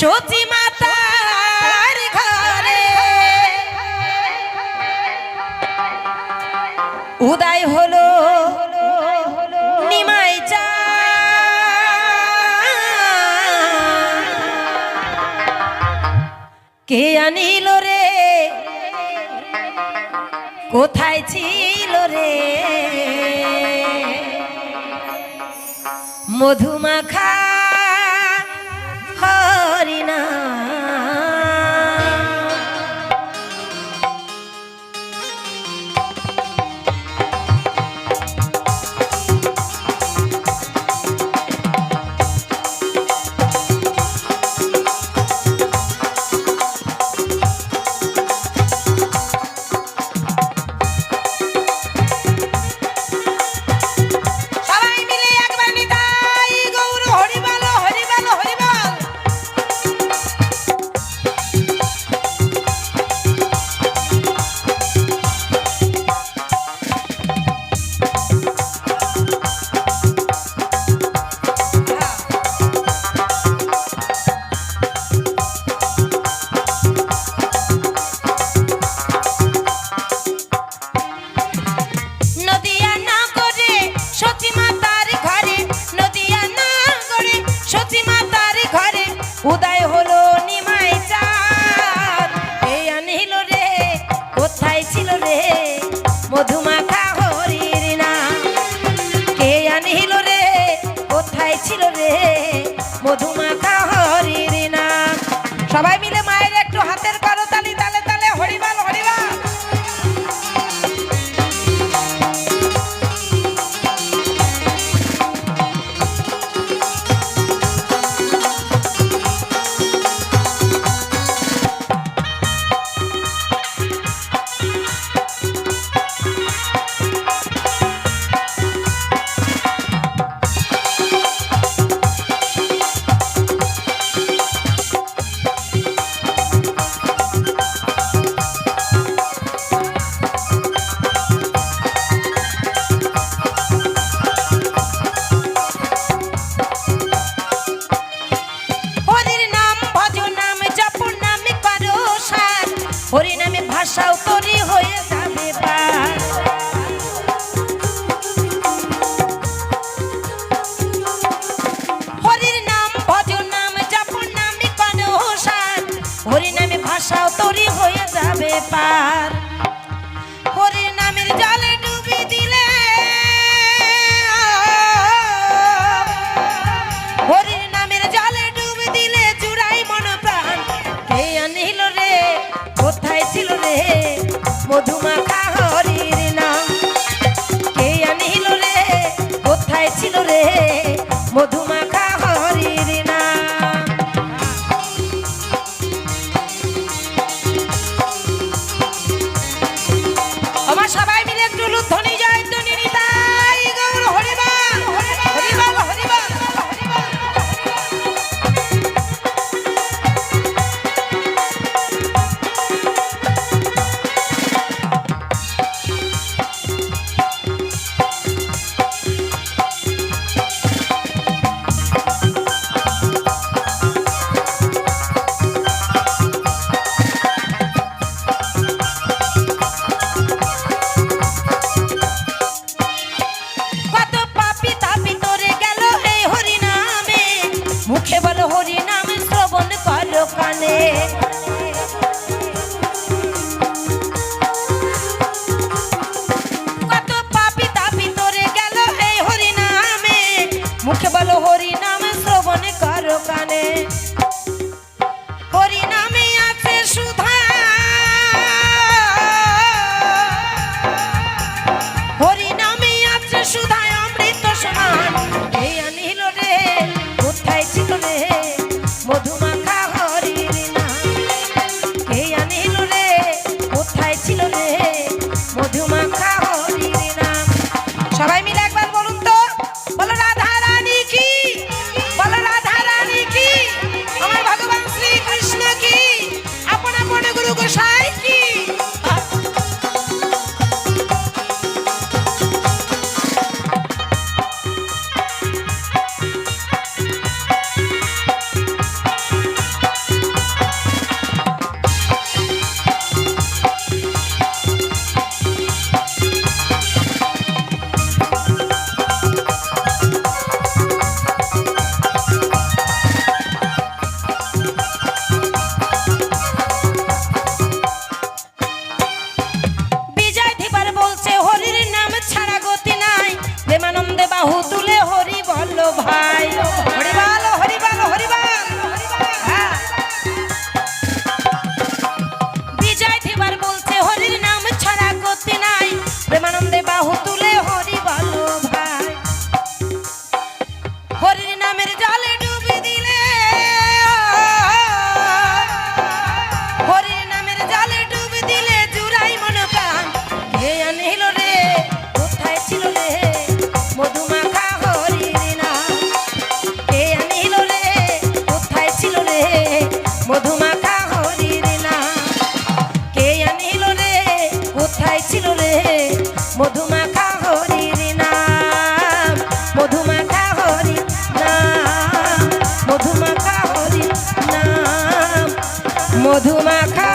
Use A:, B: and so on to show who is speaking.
A: সতী মাতার ঘরে। উদয় হলো নিমাই চা। কে আনিল রে? কোথায় ছিল রে? মধুমাখা। হা পারি না পার। হরির নামের জলে ডুবি দিলে। হরির নামের জলে ডুবি দিলে জুড়াই মন প্রাণ। কে আনিল রে? কোথায় ছিল রে? মধুমা সাইজি হুত মধুমাখা